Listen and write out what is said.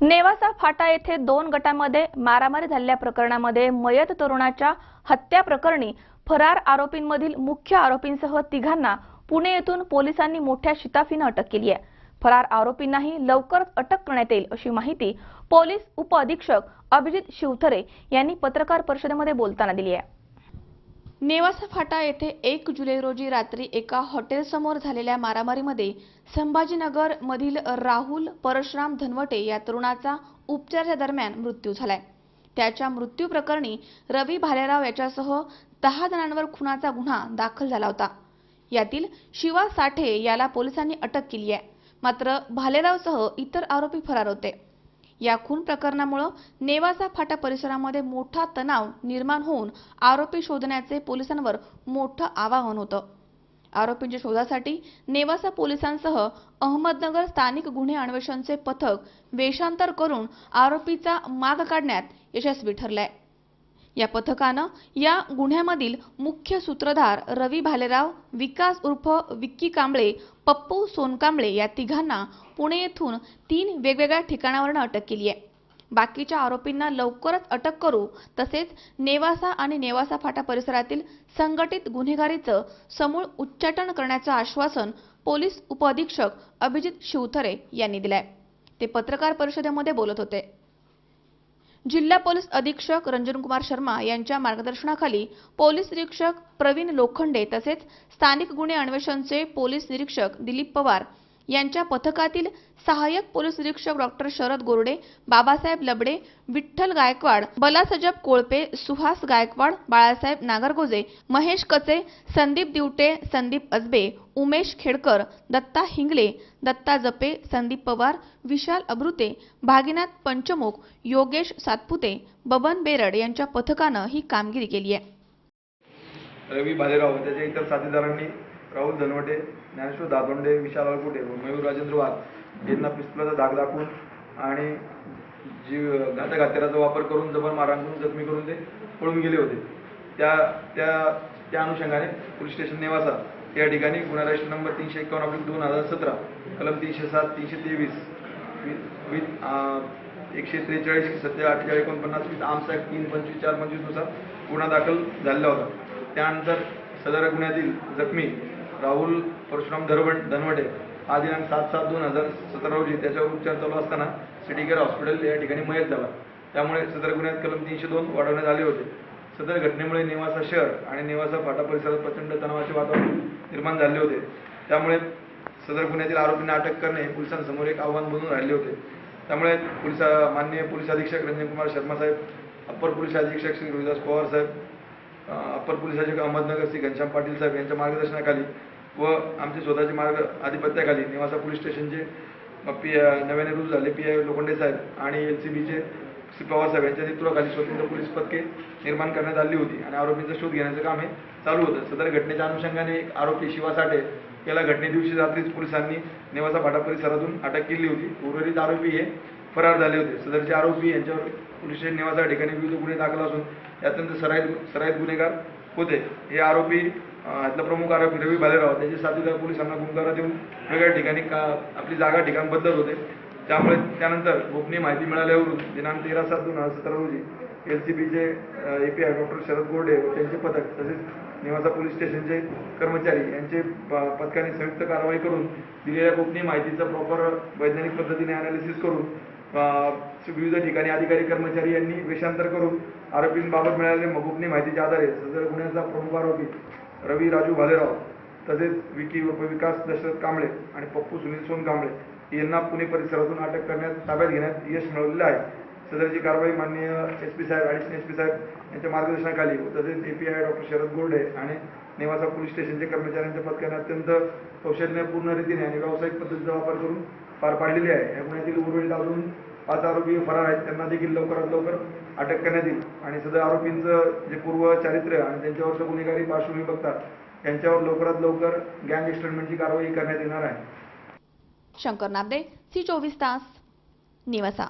नेवासा फाटा येथे दोन गटांमध्ये मारामारी झालेल्या प्रकरणामध्ये मयत तरुणाच्या हत्या प्रकरणी फरार आरोपींमधील मुख्य आरोपींसह तिघांना पुणे येथून पोलिसांनी मोठ्या शिताफीनं अटक केली आहे. फरार आरोपींनाही लवकरच अटक करण्यात येईल अशी माहिती पोलीस उपअधीक्षक अभिजित शिवथरे यांनी पत्रकार परिषदेमध्ये बोलताना दिली आहे. नेवासा फाटा येथे एक जुलै रोजी रात्री एका हॉटेलसमोर झालेल्या मारामारीमध्ये संभाजीनगर मधील राहुल परशुराम धनवटे या तरुणाचा उपचाराच्या दरम्यान मृत्यू झालाय. त्याच्या मृत्यू प्रकरणी रवी भालेराव याच्यासह दहा जणांवर खुनाचा गुन्हा दाखल झाला होता. यातील शिवा साठे याला पोलिसांनी अटक केली आहे. मात्र भालेरावसह इतर आरोपी फरार होते. या खून प्रकरणामुळे नेवासा फाटा परिसरामध्ये मोठा तणाव निर्माण होऊन आरोपी शोधण्याचे पोलिसांवर मोठं आवाहन होतं. आरोपींच्या शोधासाठी नेवासा पोलिसांसह अहमदनगर स्थानिक गुन्हे अन्वेषणचे पथक वेषांतर करून आरोपीचा माग काढण्यात यशस्वी ठरलाय. या पथकानं या गुन्ह्यामधील मुख्य सूत्रधार रवी भालेराव विकास उर्फ विक्की कांबळे पप्पू सोनकांबळे या तिघांना पुणे येथून तीन वेगवेगळ्या ठिकाणावरून अटक केली आहे. बाकीच्या आरोपींना लवकरच अटक करू तसेच नेवासा आणि नेवासा फाटा परिसरातील संघटित गुन्हेगारीचं समूळ उच्चाटन करण्याचं आश्वासन पोलीस उपअधीक्षक अभिजित शिवथरे यांनी दिलंय. ते पत्रकार परिषदेमध्ये बोलत होते. जिल्हा पोलीस अधीक्षक रंजनकुमार शर्मा यांच्या मार्गदर्शनाखाली पोलीस निरीक्षक प्रवीण लोखंडे तसेच स्थानिक गुन्हे अन्वेषणचे पोलीस निरीक्षक दिलीप पवार यांच्या पथकातील सहाय्यक पोलीस निरीक्षक डॉक्टर शरद गोरडे बाबासाहेब लबडे विठ्ठल गायकवाड बलासजब कोळपे सुहास गायकवाड बाळासाहेब नागरगोजे महेश कचे संदीप दिवटे संदीप अजबे उमेश खेडकर दत्ता हिंगले दत्ता जपे संदीप पवार विशाल अब्रुते भागीनाथ पंचमुख योगेश सातपुते बबन बेरड यांच्या पथकानं ही कामगिरी केली आहे. रवी भालेराव त्याच्या इतर साथीदारांनी राहुल धनवटे ज्ञानेश्वर दादोंडे विशाल अळकुटे व मयूर राजेंद्र वाघ यांना पिस्तुलाचा धाक दाखवून आणि जीव घातक हत्याराचा वापर करून जबर मारहाण करून जखमी करून ते पळून गेले होते. त्या त्या त्या अनुषंगाने पोलीस स्टेशन नेवासा या ठिकाणी गुन्हा रजिस्टर नंबर तीनशे एकावन्न अब्लिक दोन हजार सतरा कलम तीनशे सात तीनशे तेवीस विथ एकशे त्रेचाळीस सत्तर अठ्ठेचाळीस एकोणपन्नास विथ आमचा तीन पंचवीस चार पंचवीसनुसार गुन्हा दाखल झालेला होता. त्यानंतर सदर गुन्ह्यातील जखमी राहुल परशुराम धरवण धनवटे हा दिनांक सात सात दोन हजार सतरा रोजी त्याच्यावर उपचार चालू असताना सिटी केअर हॉस्पिटल या ठिकाणी मयत झाला. त्यामुळे सदर गुन्ह्यात कलम तीनशे दोन वाढवण्यात आले होते. सदर घटनेमुळे नेवासा शहर आणि नेवासा फाटा परिसरात प्रचंड तणावाचे वातावरण निर्माण झाले होते. त्यामुळे सदर गुन्ह्यातील आरोपींना अटक करणे हे पोलिसांसमोर एक आव्हान बनून राहिले होते. त्यामुळे पोलिसा माननीय पोलीस अधीक्षक रंजनकुमार शर्मा साहेब अप्पर पोलीस अधीक्षक श्री रोहिदास पवार साहेब अप्पर पोलीस अधीक्षक अहमदनगर श्री घनश्याम पाटील साहेब यांच्या मार्गदर्शनाखाली व आमचे स्वतःचे मार्ग आधिपत्याखाली निवासा पोलीस स्टेशनचे पी अ, नव्याने रुजू झाले पी आय लोखंडे साहेब आणि एल सी बीचे श्री पवार साहेब यांच्या नेतृत्वाखाली स्वतंत्र पोलीस पथके निर्माण करण्यात आली होती आणि आरोपींचा शोध घेण्याचं काम हे चालू होतं. सदर घटनेच्या अनुषंगाने एक आरोपी शिवा साठे याला घटने दिवशी रात्रीच पोलिसांनी नेवासा फाटा परिसरातून अटक केली होती. उर्वरित आरोपी हे फरार झाले होते. सदरचे आरोपी यांच्यावर पोलीस स्टेशन निवासा ठिकाणी विविध गुन्हे दाखल असून हे सराईत सराईत गुन्हेगार होते. हे आरोपी यातला प्रमुख आरोपी रवी भालेराव. त्याचे साथीदार पोलिसांना गुंगारा देऊन वेगळ्या ठिकाणी का आपली जागा ठिकाण बदलत होते. त्यामुळे त्यानंतर गोपनीय माहिती मिळाल्यावरून दिनांक तेरा सात दोन हजार सतरा रोजी एल सी बीचे A P I doctor Sharad Gorde व त्यांचे पथक तसेच नेवासा पोलीस स्टेशनचे कर्मचारी यांचे प- पथकाने संयुक्त कारवाई करून दिलेल्या गोपनीय माहितीचं प्रॉपर वैज्ञानिक पद्धतीने अनालिसिस करून विविध ठिकाणी अधिकारी कर्मचारी यांनी वेषांतर करून आरोपींबाबत मिळालेल्या गोपनीय माहितीच्या आधारे सदर गुन्ह्याचा प्रमुख आरोपी रवी राजू भालेराव तसेच विकी उपविकास दशरथ कांबळे आणि पप्पू सुनील सोन कांबळे यांना पुणे परिसरातून अटक करण्यात ताब्यात घेण्यात यश मिळवलेलं आहे. सदरची कारवाई माननीय एस पी साहेब ॲडिशनल एस पी साहेब यांच्या मार्गदर्शनाखाली तसेच A P I doctor Sharad Gorde आणि नेवासा पोलीस स्टेशनचे कर्मचाऱ्यांच्या पथकाने अत्यंत कौशल्यपूर्ण रीतीने आणि व्यावसायिक पद्धतीचा वापर करून पार पाडलेली आहे. या गुन्ह्यातील उर्वरित अजून पाच आरोपी फरार आहेत. त्यांना देखील लवकरात लवकर अटक करण्यात येईल आणि सदर आरोपींचं जे पूर्व चारित्र्य आणि त्यांच्यावरचं गुन्हेगारी पार्श्वभूमी बघतात त्यांच्यावर लवकरात लवकर गँग एक्सटर्नमेंटची कारवाई करण्यात येणार आहे. शंकर नागदे सी चोवीस तास निवासा.